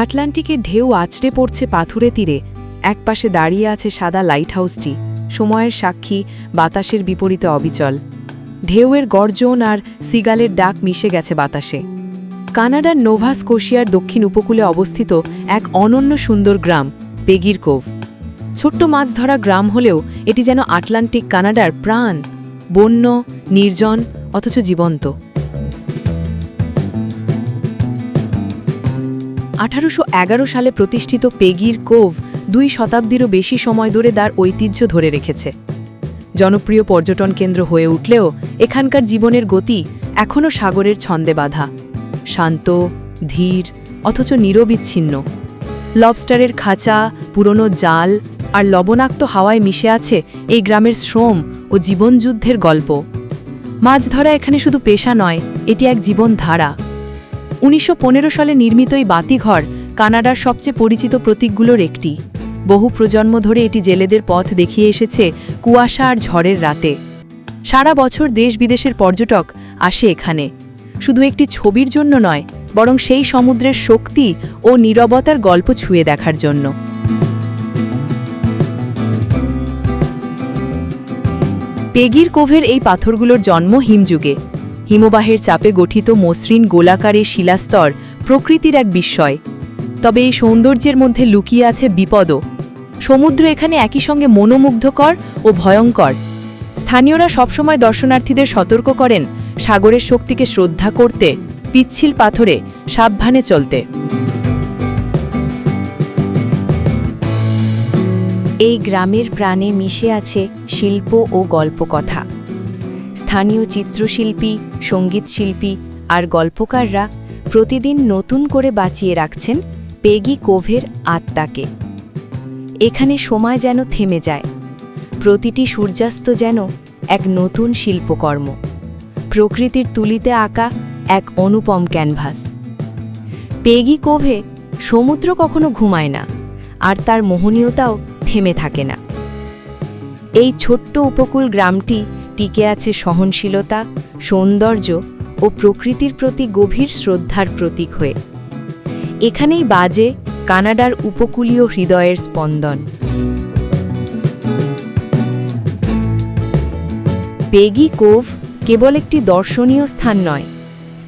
আটলান্টিকের ঢেউ আছড়ে পড়ছে পাথুরে তীরে। একপাশে দাঁড়িয়ে আছে সাদা লাইট হাউসটি সময়ের সাক্ষী, বাতাসের বিপরীতে অবিচল। ঢেউয়ের গর্জন আর সিগালের ডাক মিশে গেছে বাতাসে। কানাডার নোভা স্কোশিয়ার দক্ষিণ উপকূলে অবস্থিত এক অনন্য সুন্দর গ্রাম, পেগির কোভ। ছোট্ট মাছ ধরা গ্রাম হলেও এটি যেন আটলান্টিক কানাডার প্রাণ, বন্য, নির্জন, অথচ জীবন্ত। আঠারোশো এগারো সালে প্রতিষ্ঠিত পেগির কোভ দুই শতাব্দীরও বেশি সময় ধরে তার ঐতিহ্য ধরে রেখেছে। জনপ্রিয় পর্যটন কেন্দ্র হয়ে উঠলেও এখানকার জীবনের গতি এখনও সাগরের ছন্দে বাঁধা। শান্ত, ধীর, অথচ নিরবিচ্ছিন্ন। লবস্টারের খাঁচা, পুরনো জাল আর লবণাক্ত হাওয়ায় মিশে আছে এই গ্রামের শ্রম ও জীবনযুদ্ধের গল্প। মাছ ধরা এখানে শুধু পেশা নয়, এটি এক জীবনধারা। উনিশশো পনেরো সালে নির্মিত এই বাতিঘর কানাডার সবচেয়ে পরিচিত প্রতীকগুলোর একটি। বহু প্রজন্ম ধরে এটি জেলেদের পথ দেখিয়ে এসেছে কুয়াশা আর ঝড়ের রাতে। সারা বছর দেশ বিদেশের পর্যটক আসে এখানে। শুধু একটি ছবির জন্য নয়, বরং সেই সমুদ্রের শক্তি ও নীরবতার গল্প ছুঁয়ে দেখার জন্য। পেগির কোভের এই পাথরগুলোর জন্ম হিমযুগে। হিমবাহের চাপে গঠিত মসৃণ গোলাকারের শিলাস্তর প্রকৃতির এক বিস্ময়। তবে এই সৌন্দর্যের মধ্যে লুকিয়ে আছে বিপদও। সমুদ্র এখানে একই সঙ্গে মনোমুগ্ধকর ও ভয়ঙ্কর। স্থানীয়রা সবসময় দর্শনার্থীদের সতর্ক করেন সাগরের শক্তিকে শ্রদ্ধা করতে, পিচ্ছিল পাথরে সাবধানে চলতে। এই গ্রামের প্রাণে মিশে আছে শিল্প ও গল্পকথা। স্থানীয় চিত্রশিল্পী সঙ্গীতশিল্পী আর গল্পকাররা প্রতিদিন নতুন করে বাঁচিয়ে রাখছেন পেগি কোভের আত্মাকে। এখানে সময় যেন থেমে যায়। প্রতিটি সূর্যাস্ত যেন এক নতুন শিল্পকর্ম। প্রকৃতির তুলিতে আঁকা এক অনুপম ক্যানভাস। পেগি কোভে সমুদ্র কখনো ঘুমায় না, আর তার মোহনীয়তাও থেমে থাকে না। এই ছোট্ট উপকূল গ্রামটি টিকে আছে সহনশীলতা, সৌন্দর্য ও প্রকৃতির প্রতি গভীর শ্রদ্ধার প্রতীক হয়ে। এখানেই বাজে কানাডার উপকূলীয় হৃদয়ের স্পন্দন। পেগি কোভ কেবল একটি দর্শনীয় স্থান নয়,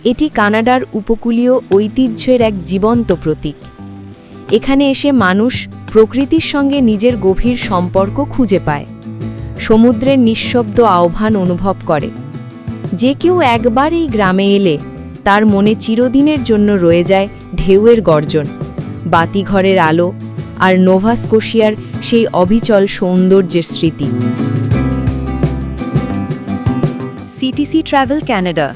এটি কানাডার উপকূলীয় ঐতিহ্যের এক জীবন্ত প্রতীক। এখানে এসে মানুষ প্রকৃতির সঙ্গে নিজের গভীর সম্পর্ক খুঁজে পায়। সমুদ্রের নিঃশব্দ আহ্বান অনুভব করে। যে কেউ একবার এই গ্রামে এলে, তার মনে চিরদিনের জন্য রয়ে যায় ঢেউয়ের গর্জন, বাতিঘরের আলো আর নোভাস্কোশিয়ার সেই অবিচল সৌন্দর্যের স্মৃতি। CTC travel Canada